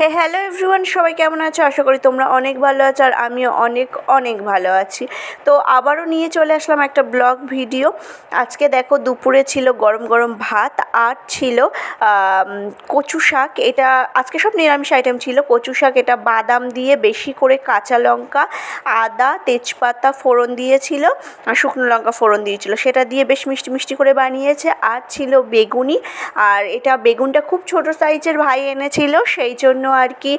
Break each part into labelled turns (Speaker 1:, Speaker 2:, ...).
Speaker 1: হে hello everyone সবাই কেমন আছো? আশা করি তোমরা অনেক ভালো আছো আর আমিও অনেক অনেক ভালো আছি। তো আবারও নিয়ে চলে আসলাম একটা ব্লগ ভিডিও। আজকে দেখো দুপুরে ছিল গরম গরম ভাত, আর ছিল কচু শাক। এটা আজকে সব নিরামিষ আইটেম ছিল। কচু শাক, এটা বাদাম দিয়ে বেশি করে কাঁচা লঙ্কা, আদা, তেজপাতা ফোড়ন দিয়েছিল, আর শুকনো লঙ্কা ফোড়ন দিয়েছিল। সেটা দিয়ে বেশ মিষ্টি মিষ্টি করে বানিয়েছে। আর ছিল বেগুনি, আর এটা বেগুনটা খুব ছোট সাইজের ভাই এনেছিল, সেই জন্য আর কি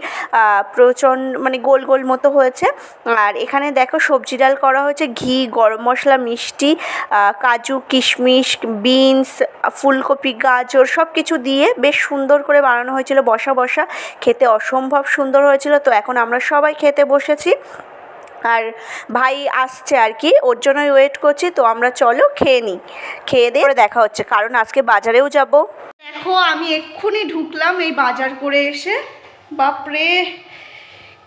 Speaker 1: প্রচণ্ড মানে গোল গোল মতো হয়েছে। আর এখানে দেখো সবজি ডাল করা হয়েছে, ঘি, গরম মশলা, মিষ্টি কাজু, কিশমিশ, বিনস, ফুলকপি, গাজর সব কিছু দিয়ে বেশ সুন্দর করে বানানো হয়েছিল, বসা বসা। খেতে অসম্ভব সুন্দর হয়েছিল, তো এখন আমরা সবাই খেতে বসেছি। আর ভাই আসছে আর কি ওর জন্যই ওয়েট করছি, তো আমরা চলো খেয়ে নিই। খেয়ে দিয়ে দেখা হচ্ছে, কারণ আজকে বাজারেও যাব।
Speaker 2: দেখো, আমি এক্ষুনি ঢুকলাম এই বাজার করে এসে। বাপরে,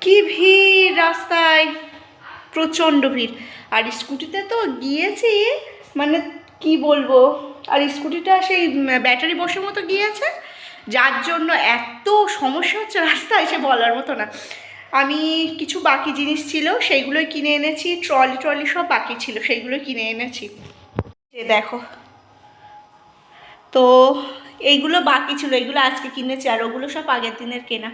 Speaker 2: কি ভিড় রাস্তায়, প্রচণ্ড ভিড়। আর স্কুটিতে তো গিয়েছি মানে কি বলব, আর স্কুটিটা সেই ব্যাটারি বসে মতো গিয়েছে, যার জন্য এত সমস্যা হচ্ছে রাস্তায়, সে বলার মতো না। আমি কিছু বাকি জিনিস ছিল, সেইগুলোই কিনে এনেছি, ট্রলি ট্রলি সব বাকি ছিল সেইগুলো কিনে এনেছি। এ দেখো। তো, এইগুলো বাকি ছিল এইগুলো আজকে কিনেছি, আর ওগুলো সব আগের দিনের কেনা।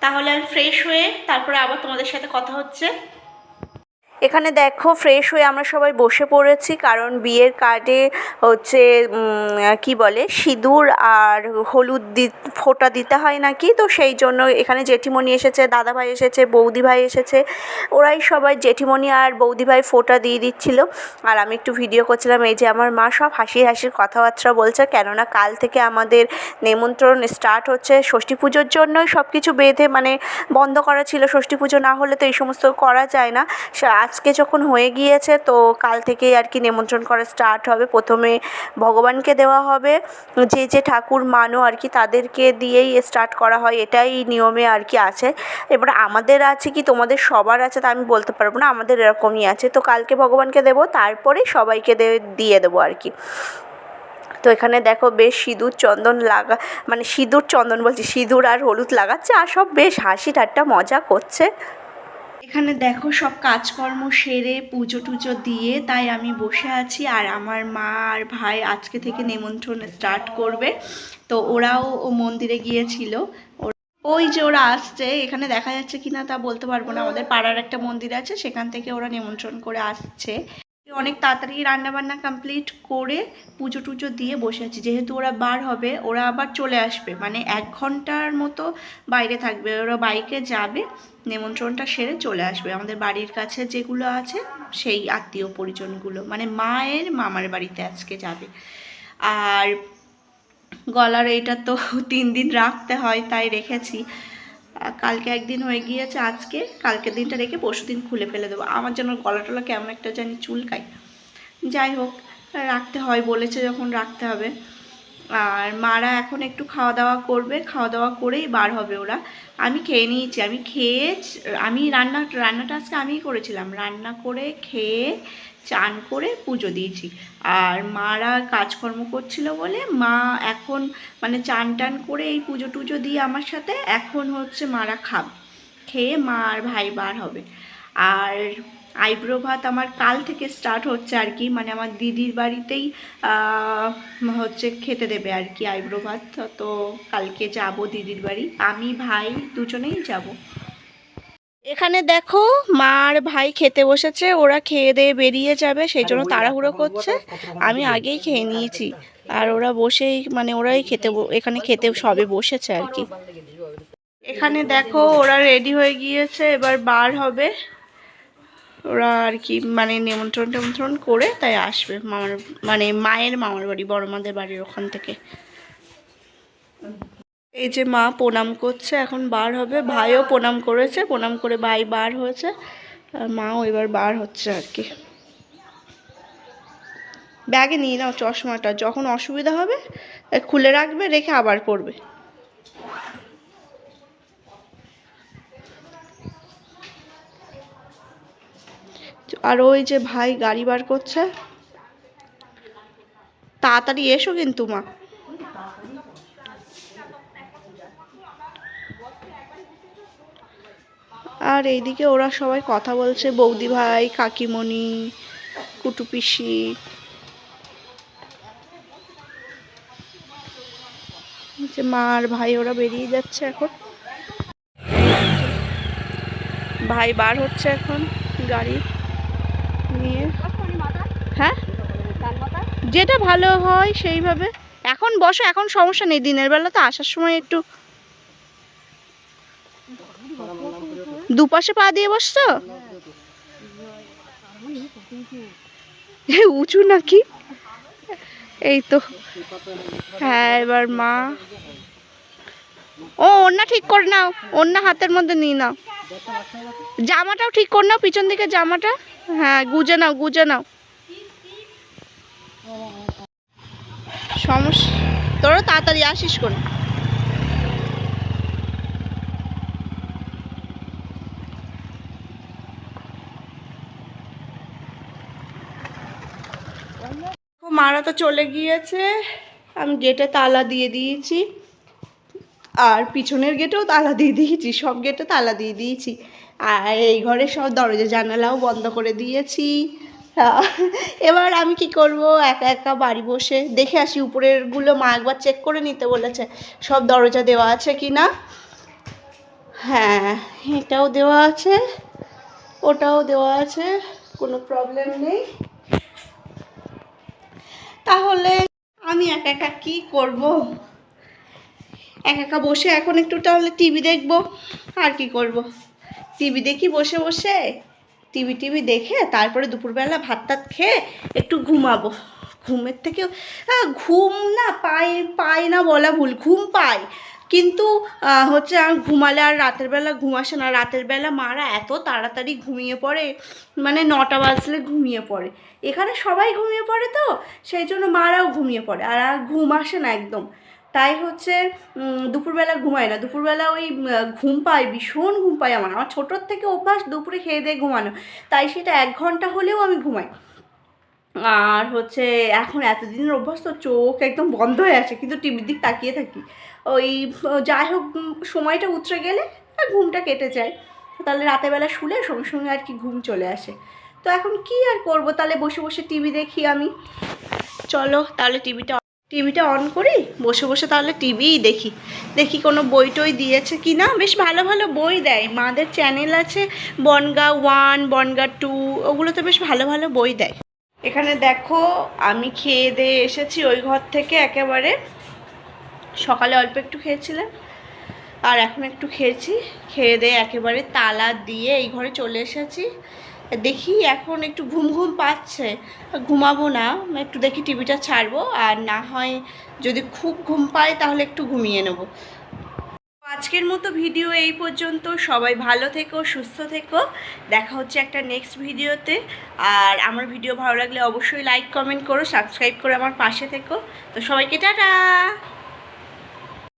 Speaker 2: তাহলে আমি ফ্রেশ হয়ে তারপরে আবার তোমাদের সাথে কথা হচ্ছে।
Speaker 1: এখানে দেখো ফ্রেশ হয়ে আমরা সবাই বসে পড়েছি, কারণ বিয়ের কার্ডে হচ্ছে কি বলে, সিঁদুর আর হলুদ দি, ফোঁটা দিতে হয় নাকি? তো সেই জন্য এখানে জেঠিমণি এসেছে, দাদাভাই এসেছে বৌদি ভাই এসেছে। ওরাই সবাই জেঠিমণি আর বৌদি ভাই ফোঁটা দিয়ে দিচ্ছিল। আর আমি একটু ভিডিও করছিলাম, এই যে আমার মা সব হাসি হাসির কথাবার্তা বলছে, কেননা কাল থেকে আমাদের নেমন্ত্রণ স্টার্ট হচ্ছে, ষষ্ঠী পুজোর জন্যই সব কিছু বেঁধে মানে বন্ধ করা ছিল, ষষ্ঠী পুজো না হলে তো এই সমস্ত করা যায় না। আজকে যখন হয়ে গিয়েছে, তো কাল থেকেই আর কি নিমন্ত্রণ করা স্টার্ট হবে। প্রথমে ভগবানকে দেওয়া হবে। যে যে ঠাকুর মানো আর কি, তাদেরকে দিয়েই স্টার্ট করা হয়। এটাই নিয়মে আর কি আছে। এবার আমাদের আছে কি, তোমাদের সবার আছে, তা আমি বলতে পারব না। আমাদের এরকমই আছে। তো কালকে ভগবানকে দেবো, তারপরে সবাইকে দিয়ে দেবো আর কি। তো এখানে দেখো বেশ সিঁদুর চন্দন লাগা মানে সিঁদুর চন্দন বলছি, সিঁদুর আর হলুদ লাগাচ্ছে, আর সব বেশ হাসি ঠাট্টা মজা করছে।
Speaker 2: এখানে দেখো সব কাজকর্ম সেরে পুজো টুজো দিয়ে তাই আমি বসে আছি আর আমার মা আর ভাই আজকে থেকে নেমন্ত্রণ স্টার্ট করবে। তো ওরাও ও মন্দিরে গিয়েছিল। ওই যে ওরা আসছে, এখানে দেখা যাচ্ছে কিনা তা বলতে পারব না। আমাদের পাড়ার একটা মন্দির আছে, সেখান থেকে ওরা নিমন্ত্রণ করে আসছে। অনেক তাড়াতাড়ি রান্নাবান্না কমপ্লিট করে পুজো টুজো দিয়ে বসে আছি। যেহেতু ওরা বার হবে, ওরা আবার চলে আসবে। মানে এক ঘণ্টার মতো বাইরে থাকবে। ওরা বাইকে যাবে, নেমন্ত্রণটা সেরে চলে আসবে। আমাদের বাড়ির কাছে যেগুলো আছে, সেই আত্মীয় পরিজনগুলো। মানে মায়ের মামার বাড়িতে আজকে যাবে। আর গলার এইটা তো তিন দিন রাখতে হয়, তাই রেখেছি। কালকে একদিন হয়ে গিয়েছে আজকে কালকে দিনটা রেখে পরশু দিন খুলে ফেলে দেবো। আমার যেন গলা টলা কেমন একটা জানি চুলকাই যাই হোক, রাখতে হয়, বলেছে যখন রাখতে হবে। আর মারা এখন একটু খাওয়া দাওয়া করবে। খাওয়া দাওয়া করেই বার হবে ওরা। আমি খেয়ে নিয়েছি। আমি খেয়ে আমি রান্না, রান্নাটা আজকে আমিই করেছিলাম। রান্না করে, খেয়ে, চান করে পুজো দিয়েছি। আর মারা কাজকর্ম করছিল বলে মা এখন মানে চান টান করে এই পুজো টুজো দিয়ে আমার সাথে এখন হচ্ছে মারা খাবে। খেয়ে মা আর ভাই বার হবে। আর আইব্রো ভাত আমার কাল থেকে স্টার্ট হচ্ছে আর কি। মানে আমার দিদির বাড়িতেই আহ, হচ্ছে খেতে দেবে আর কি আইব্রো ভাত। তো কালকে যাব দিদির বাড়ি। আমি ভাই দুজনেই যাব। এখানে দেখো মা আর ভাই খেতে বসেছে ওরা খেয়ে দিয়ে বেরিয়ে যাবে সেই জন্য তাড়াহুড়ো করছে। আমি আগেই খেয়ে নিয়েছি আর ওরা বসেই মানে ওরাই খেতে এখানে খেতে সবে বসেছে আর কি। এখানে দেখো ওরা রেডি হয়ে গিয়েছে এবার বার হবে। ওরা আর কি মানে নিমন্ত্রণ টেমন্ত্রণ করে তাই আসবে মামার মানে মায়ের মামার বাড়ি, বড় মাদের বাড়ির ওখান থেকে। এই যে মা প্রণাম করছে, এখন বার হবে। ভাইও প্রণাম করেছে, প্রণাম করে ভাই বার হয়েছে। আর মাও এবার বার হচ্ছে আর কি। ব্যাগে নিয়ে নাও চশমাটা, যখন অসুবিধা হবে, খুলে রাখবে, রেখে আবার পরবে। আর ওই যে ভাই গাড়ি বার করছে। তাড়াতাড়ি এসো কিন্তু মা। আর এইদিকে ওরা সবাই কথা বলছে, বৌদি ভাই, কাকিমণি কুটুপিসি যে মা আর ভাই ওরা বেরিয়ে যাচ্ছে এখন। ভাই বার হচ্ছে এখন গাড়ি। নিয়ে। হ্যাঁ? যেটা ভালো হয় সেইভাবে। এখন বসো, এখন সমস্যা নেই। দিনের বেলা তো আসার সময় একটু দুপাশে পা দিয়ে বসছো? উঁচু নাকি? এই তো। হ্যাঁ এবার মা। ও ওন্না ঠিক করে নাও। ওন্না হাতের মধ্যে নিয়ে নাও। জামাটাও ঠিক কর নাও, পিছন দিকে জামাটা। হ্যাঁ গুজে নাও গুজে নাও। সমস্যা। তোরা তাড়াতাড়ি আসিস কোন মারা তো চলে গিয়েছে। আমি গেটে তালা দিয়ে দিয়েছি। আর পিছনের গেটেও তালা দিয়ে দিয়েছি, সব গেটে তালা দিয়ে দিয়েছি। আর এই ঘরে সব দরজা জানালাও বন্ধ করে দিয়েছি। এবার আমি কি করব? একা একা বাড়ি বসে দেখে আসি, উপরেরগুলো মা একবার চেক করে নিতে বলেছে, সব দরজা দেওয়া আছে কি না? হ্যাঁ এটাও দেওয়া আছে, ওটাও দেওয়া আছে, কোনো প্রবলেম নেই। তাহলে আমি একা একা কি করব? একা একা বসে এখন একটু তাহলে টিভি দেখব। আর কি করব? টিভি দেখি বসে বসে টিভি টিভি দেখে তারপরে দুপুরবেলা ভাত টাত খেয়ে একটু ঘুমাবো। ঘুমের থেকে ঘুম না পাই পাই না বলা ভুল, ঘুম পাই কিন্তু হচ্ছে আর ঘুমালে আর রাতের বেলা ঘুম আসে না। রাতের বেলা মারা এত তাড়াতাড়ি ঘুমিয়ে পড়ে মানে নটা বাজলে ঘুমিয়ে পড়ে। এখানে সবাই ঘুমিয়ে পড়ে তো, সেই জন্য মারাও ঘুমিয়ে পড়ে। আর আর ঘুম আসে না একদম। তাই হচ্ছে দুপুরবেলা ঘুমায় না। দুপুরবেলা ওই ঘুম পায়, ভীষণ ঘুম পায় আমার। আমার ছোটোর থেকে অভ্যাস দুপুরে খেয়ে দিয়ে ঘুমানো। তাই সেটা এক ঘণ্টা হলেও আমি ঘুমাই। আর হচ্ছে, এখন এতদিনের অভ্যাস তো চোখ একদম বন্ধ হয়ে আছে, কিন্তু টিভির দিক তাকিয়ে থাকি। ওই যাই হোক সময়টা উতরে গেলে ঘুমটা কেটে যায়। তাহলে রাতেরবেলা শুলে সঙ্গে সঙ্গে আর কি ঘুম চলে আসে। তো এখন কি আর করব? তাহলে বসে বসে টিভি দেখি আমি। চলো, তাহলে টিভিটা টিভিটা অন করি, বসে বসে তাহলে টিভিই দেখি। দেখি কোনো বই টই দিয়েছে কি না? বেশ ভালো ভালো বই দেয়। মাদের চ্যানেল আছে বনগা ওয়ান বনগা টু ওগুলোতে বেশ ভালো ভালো বই দেয়। এখানে দেখো, আমি খেয়ে দিয়ে এসেছি ওই ঘর থেকে একেবারে। সকালে অল্প একটু খেয়েছিলাম, আর এখন একটু খেয়েছি। খেয়ে দিয়ে একেবারে তালা দিয়ে এই ঘরে চলে এসেছি। দেখি এখন একটু ঘুম ঘুম পাচ্ছে। ঘুমাবো না, একটু দেখি টিভিটা ছাড়বো, আর না হয় যদি খুব ঘুম পায় তাহলে একটু ঘুমিয়ে নেব। আজকের মতো ভিডিও এই পর্যন্ত। সবাই ভালো থেকো, সুস্থ থেকো। দেখা হচ্ছে একটা নেক্সট ভিডিওতে। আর আমার ভিডিও ভালো লাগলে অবশ্যই লাইক কমেন্ট করো সাবস্ক্রাইব করে আমার পাশে থেকো। তো সবাইকে টাটা!